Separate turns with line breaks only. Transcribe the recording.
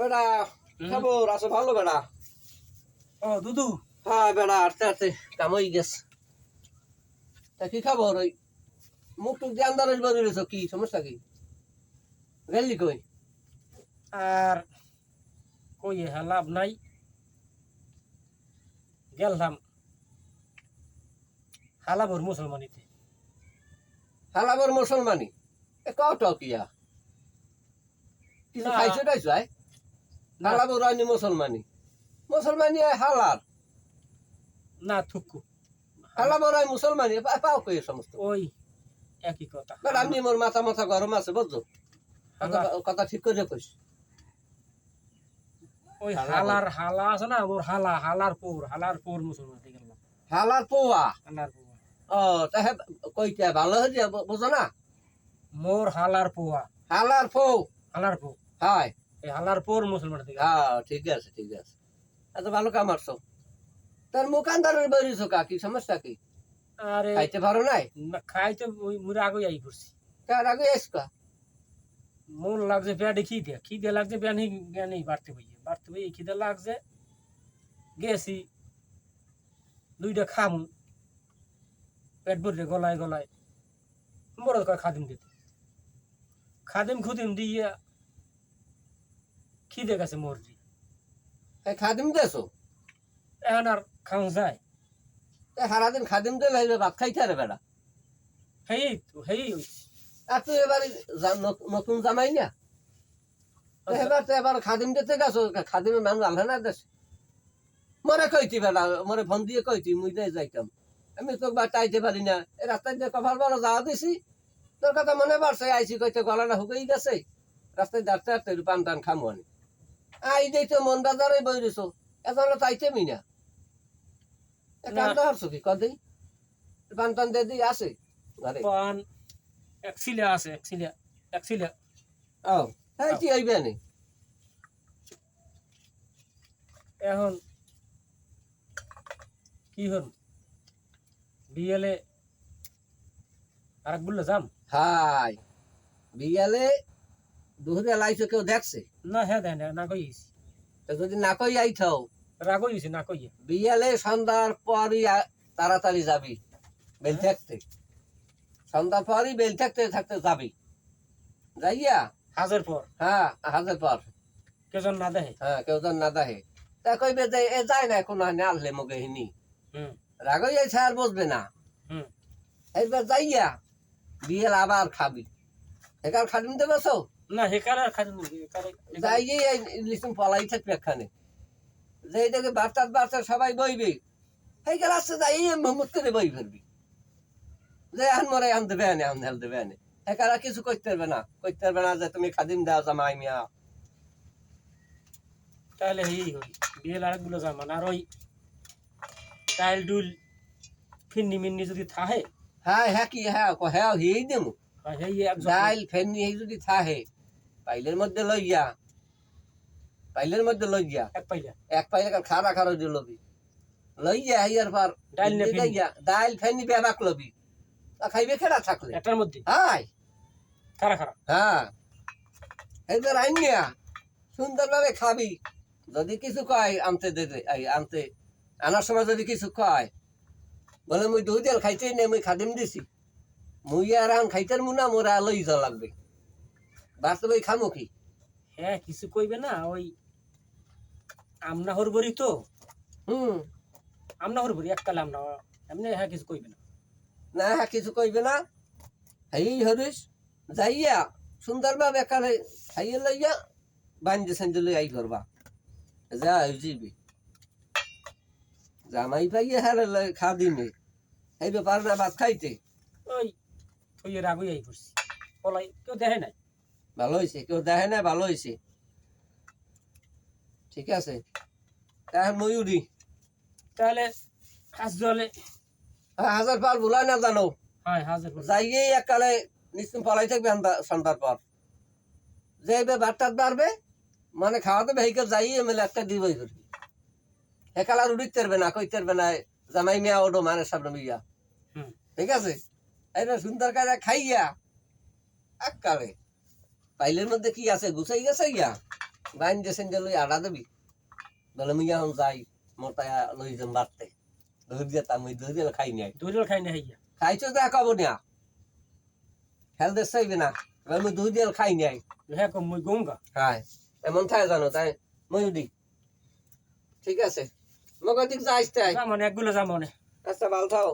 বেড়া খবর আছে ভালো বেড়া।
ও দুদু।
হ্যাঁ বেড়া আস্তে আস্তে কাম হয়ে গেছে। তা কি খবর ওই মুখ টুক দিয়ে কি সমস্যা কি? গেলি কই?
আর কই হ্যাঁ লাভ নাই। গেলাম হালাবর মুসলমানিতে।
হালাবর মুসলমানি? এ কত কিয়া? কিছু। খাইছো টাইছো আয়। হালাবর আনি মুসলমানি। মুসলমানি হালার
না থুকু।
আয় মুসলমানি পা- পাও কই সমস্ত?
ওই একই কথা
আপনি মোর মাথা মাথা গরম আছে বুঝছ? কথা কথা ঠিক করে কইস।
ওই হালার হালা আছে না ওর হালা হালার পোর হালার পোর মুসলমান
হালার পোয়া?
হালার পোয়া।
ও তাহে কইতে ভালো হয়েছে বুঝো না?
মোর হালার পোয়া।
হালার ফো।
হালার পো
হাই
এই হালার পোর মুসলমান থেকে
হ্যাঁ ঠিক আছে ঠিক আছে। এত ভালো কাম আসছো তার মুখানদারের বেরিয়েছো কা কি সমস্যা কি?
আরে
খাইতে পারো নাই?
না, খাইতে মুরে আগে আই করছি
কার আগে এসকা
মন লাগছে পেটে খিদে খিদে লাগছে পেনি জ্ঞানী বাড়তে হইয়ে বাড়তে হইয়ে খিদে লাগছে। গেছি দুইটা খাম। পেট ভরে গলায় গলায় বড় করে খাদিম দিতে। খাদিম খুদিম দিয়ে খিদে গেছে মরজি?
খাদিম দেছো?
এখন আর খাওয়া যায়।
সারাদিন খাদিম দিলে হইবে ভাত খাইতে আরে বেড়া।
হেই তো হেই
আর তুই এবার নতুন জামাই না? তো এবার তো এবার খাদিম দিতে গেছো খাদিমের মানুষ আনলে না দেশ? মরে কইতি বেড়া মরে ফোন দিয়ে কইতি মুই দিয়ে যাইতাম। আমি তো বা চাইতে পারি না। এই রাস্তায় দিয়ে কভার বড় যাওয়া দিছি তোর কথা মনে পড়ছে আইসি কইতে গলাটা হুকেই গেছে। রাস্তায় দাঁড়তে দাঁড়তে পান টান খামো আনি আই দেই তো মন বাজারে বই রইছো। এখন চাইতে মি না। কামটা হারছো কি? কদিন পান টান দিয়ে দিয়ে আসে ঘরে।
পান এক সিলে আছে এক সিলে এক সিলে
ও হ্যাঁ কি আইবে নি।
এখন কি হল? বিয়েলে আর বললে যাম?
হাই বিয়ালে দুহরে লাইছো কেউ দেখছে?
না হ্যাঁ দেয় না
তো যদি না কই আইথাও
রাগ হইছি না কইয়ে
বিয়ালে সন্ধ্যার পরই তাড়াতাড়ি যাবি বেল থাকতে সন্ধ্যার পরই বেল থাকতে থাকতে যাবি। যাইয়া?
হাজার পর।
হ্যাঁ হাজার পর।
কেজন না দেয়
হ্যাঁ কেউ না দাহে তা কইবে যে এ যায় না এখন না আনলে মুখে হিনি। রাগই যাইছে আর বসবে না।
হুম।
এইবার যাইয়া বিয়েল আবার খাবি। একার খাদিম দেবে সো
না হেকারে আর
যাই যে লিসুন পলাই থাকবে এখানে। যে বার্তার বার্তা সবাই বইবে। যাই এই মোহাম্মদ করে বই ফেলবি। যে আন মরে আন দেবে আনে আন হেল দেবে আনে একারা কিছু করতে পারবে না। করতে পারবে না যে তুমি খাদিম দেওয়া জামাই মিয়া।
তাহলে এই হই বিয়েল আর ওই টাইল ডুল ফিন্নি মিন্নি যদি থাহে
হ্যাঁ হ্যাঁ কি হ্যাঁ হ্যাঁ হিয়েই দেবো
হেই
ডাইল ফেননি এই যদি থাহে। পাইলের মধ্যে লইয়া পাইলের মধ্যে লইয়া
এক পাইলা।
এক পাইলা খারা খারা দিয়ে লবি। লইয়া হাইয়ার পার
ডাইল না ফেনি?
লইয়া ডাইল ফেননি বেবাক লবি। তা খাইবে খেলা থাকলে?
একটার মধ্যে?
হাই।
খারা খারা।
হ্যাঁ। এদের আইনিয়া সুন্দরভাবে খাবি। যদি কিছু কয় আনতে দেবে এই আনতে। আনার সময় যদি কিছু কয় বলে মুই দুই তেল খাইতে নেই মুই খাদিম দিছি। মুই আর আন খাইতের মুনা মোরা লই যা লাগবে। বাস্তবে খামো কি?
হ্যাঁ কিছু কইবে না ওই আমনা হরবরি তো।
হুম।
আমনা হরবরি এককালে আমনা এমনি হ্যাঁ কিছু কইবে না।
না হ্যাঁ কিছু কইবে না। এই হরিস যাইয়া সুন্দরভাবে একালে খাইয়ে লইয়া বাঞ্জে সাঞ্জে লই আই করবা। যা জিবি জামাই পাইয়ে হারে লই খা দিনে এই ব্যাপার না ভাত খাইতে।
ওই তুই এর আগুই আই করছি। পলাই কেউ দেখে নাই?
ভালো হয়েছে? কেউ দেখে না ভালো হয়েছে? ঠিক আছে। এখন ময়ূরী।
তাহলে জলে
হাজার পার ভুলাই না জানো?
হয় হাজার
যাইয়ে একালে নিশ্চিত পলাই থাকবে সন্ধ্যার পর। ভাতটাত বাড়বে মানে খাওয়াতে ভেহিকেল যাইয়ে মেলে একটা দিবই করবি একালা উড়িতে পারবে না কইতে পারবে না জামাই মিয়া ওডো মানে সামনে মিয়া। ঠিক আছে? এটা সুন্দর কাজে খাইয়া একালে পাইলের মধ্যে কি আছে? গুছাই গেছে গিয়া? বাইন যে লই আড়া দেবি? বলে মুই এখন যাই মোটা লই যাম বাড়তে ধরে দিয়ে তা মুই ধরে খাই নাই
দুজন খাই না হইয়া
খাইছো এক হব না হেল দেশ চাইবে না? এবার মুই দুই দিয়ে খাই নাই
হ্যাঁ কম মুই গঙ্গা
হ্যাঁ। এমন থাকে জানো তাই? ময়ূদি ঠিক আছে। মগর দিক যাইস তাই
জামানে একগুলো জামানে
আচ্ছা ভালো থাও